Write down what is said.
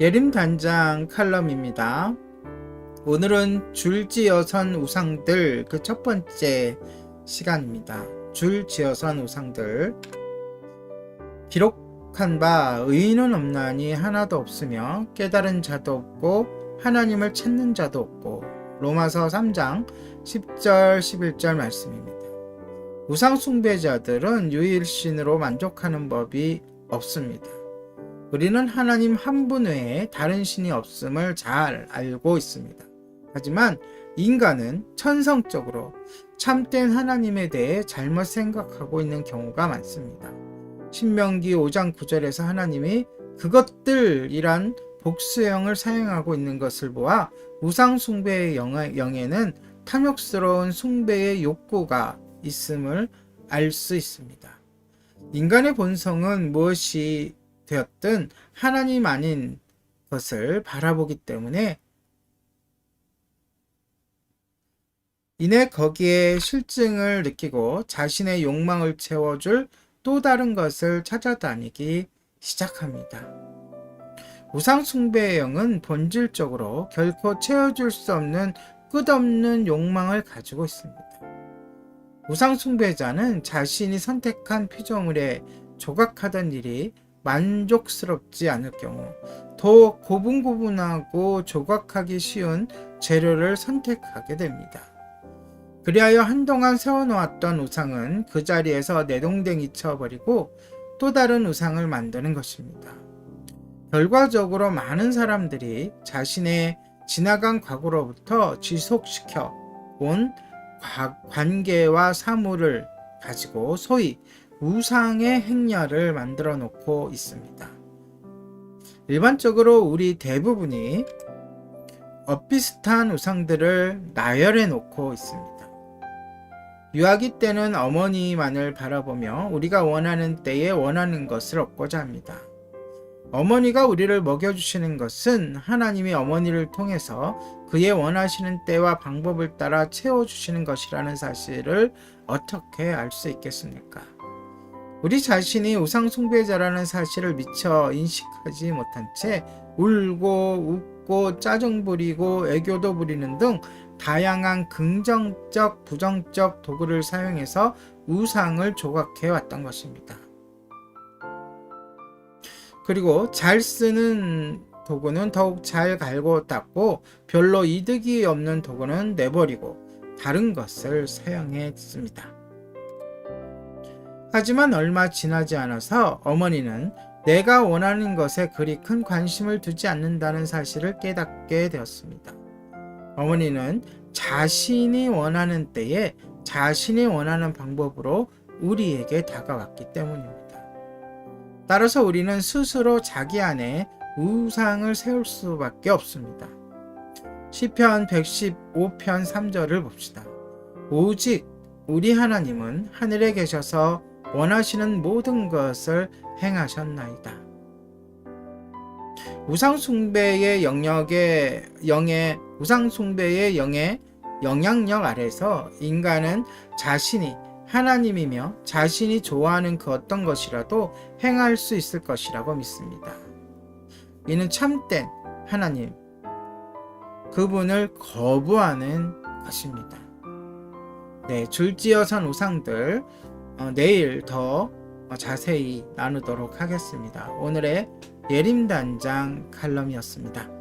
예림 단장 칼럼입니다. 오늘은 줄지어선 우상들 그 첫 번째 시간입니다. 줄지어선 우상들 기록한 바 의인은 없나니 하나도 없으며 깨달은 자도 없고 하나님을 찾는 자도 없고 로마서 3장 10절 11절 말씀입니다. 우상 숭배자들은 유일신으로 만족하는 법이 없습니다. 우리는 하나님 한 분 외에 다른 신이 없음을 잘 알고 있습니다. 하지만 인간은 천성적으로 참된 하나님에 대해 잘못 생각하고 있는 경우가 많습니다. 신명기 5장 9절에서 하나님이 그것들이란 복수형을 사용하고 있는 것을 보아 우상 숭배의 영에는 탐욕스러운 숭배의 욕구가 있음을 알 수 있습니다. 인간의 본성은 무엇이 되었든 하나님 아닌 것을 바라보기 때문에 이내 거기에 실증을 느끼고 자신의 욕망을 채워줄 또 다른 것을 찾아다니기 시작합니다. 우상숭배의 영은 본질적으로 결코 채워줄 수 없는 끝없는 욕망을 가지고 있습니다. 우상숭배자는 자신이 선택한 피조물에 조각하던 일이 만족스럽지 않을 경우 더 고분고분하고 조각하기 쉬운 재료를 선택하게 됩니다. 그리하여 한동안 세워놓았던 우상은 그 자리에서 내동댕이 쳐버리고 또 다른 우상을 만드는 것입니다. 결과적으로 많은 사람들이 자신의 지나간 과거로부터 지속시켜 온 관계와 사물을 가지고 소위 우상의 행렬을 만들어 놓고 있습니다. 일반적으로 우리 대부분이 엇비슷한 우상들을 나열해 놓고 있습니다. 유아기 때는 어머니만을 바라보며 우리가 원하는 때에 원하는 것을 얻고자 합니다. 어머니가 우리를 먹여주시는 것은 하나님이 어머니를 통해서 그의 원하시는 때와 방법을 따라 채워주시는 것이라는 사실을 어떻게 알 수 있겠습니까? 우리 자신이 우상숭배자라는 사실을 미처 인식하지 못한 채 울고 웃고 짜증 부리고 애교도 부리는 등 다양한 긍정적, 부정적 도구를 사용해서 우상을 조각해 왔던 것입니다. 그리고 잘 쓰는 도구는 더욱 잘 갈고 닦고 별로 이득이 없는 도구는 내버리고 다른 것을 사용했습니다. 하지만 얼마 지나지 않아서 어머니는 내가 원하는 것에 그리 큰 관심을 두지 않는다는 사실을 깨닫게 되었습니다. 어머니는 자신이 원하는 때에 자신이 원하는 방법으로 우리에게 다가왔기 때문입니다. 따라서 우리는 스스로 자기 안에 우상을 세울 수밖에 없습니다. 시편 115편 3절을 봅시다. 오직 우리 하나님은 하늘에 계셔서 원하시는 모든 것을 행하셨나이다. 우상숭배의 영역의 영의 우상숭배의 영의 영향력 아래서 인간은 자신이 하나님이며 자신이 좋아하는 그 어떤 것이라도 행할 수 있을 것이라고 믿습니다. 이는 참된 하나님, 그분을 거부하는 것입니다. 네, 줄지어선 우상들 어, 내일 더 자세히 나누도록 하겠습니다. 오늘의 예림단장 칼럼이었습니다.